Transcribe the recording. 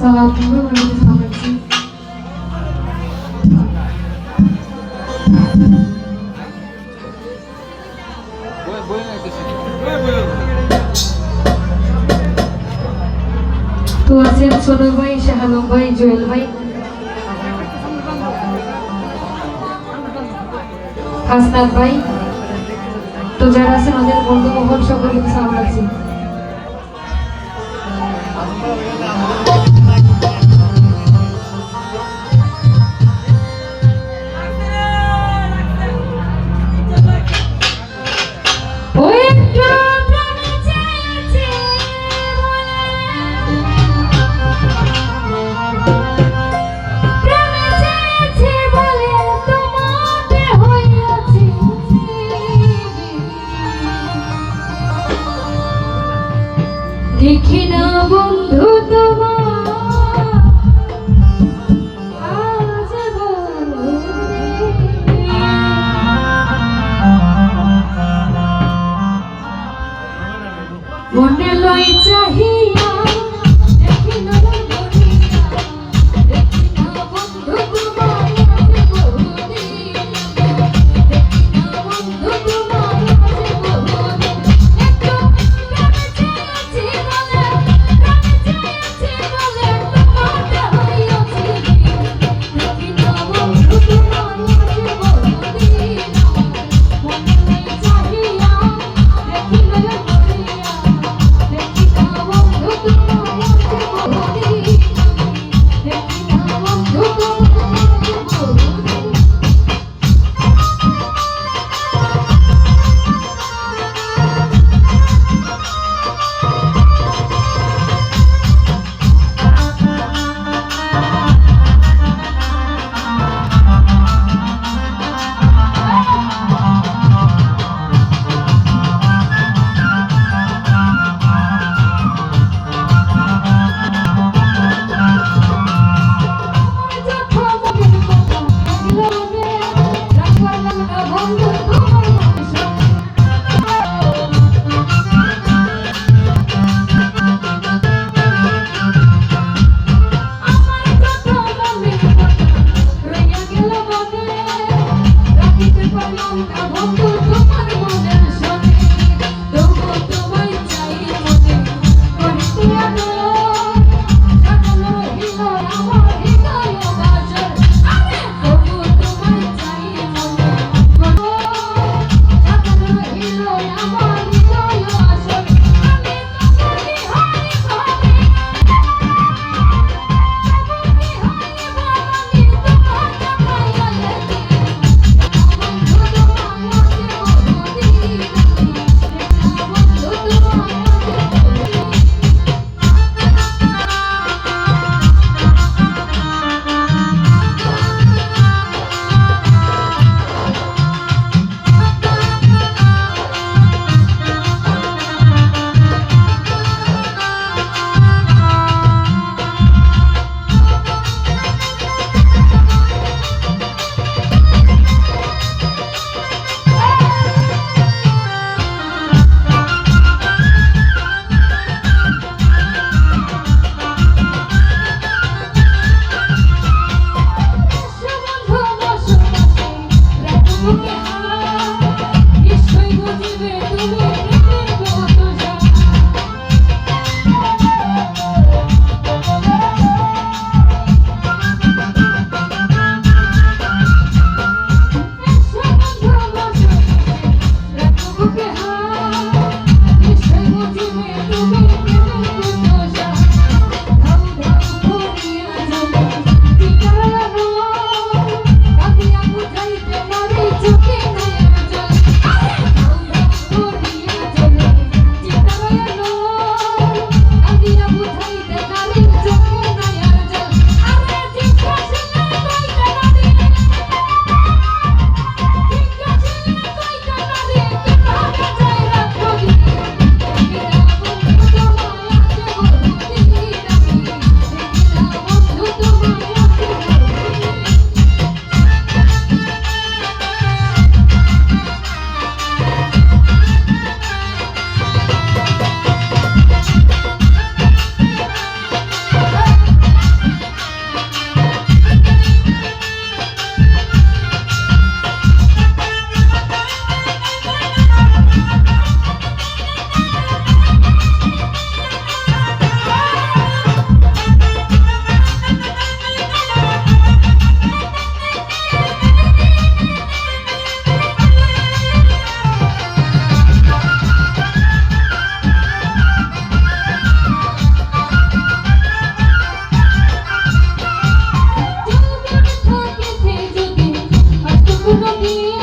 তো আছেন সোনু ভাই শাহালম ভাই জুয়েল ভাই। হাসনাত ভাই তো যারা আছেন ওদের বন্ধু মহল সকলকে সামলাচ্ছি Thank you.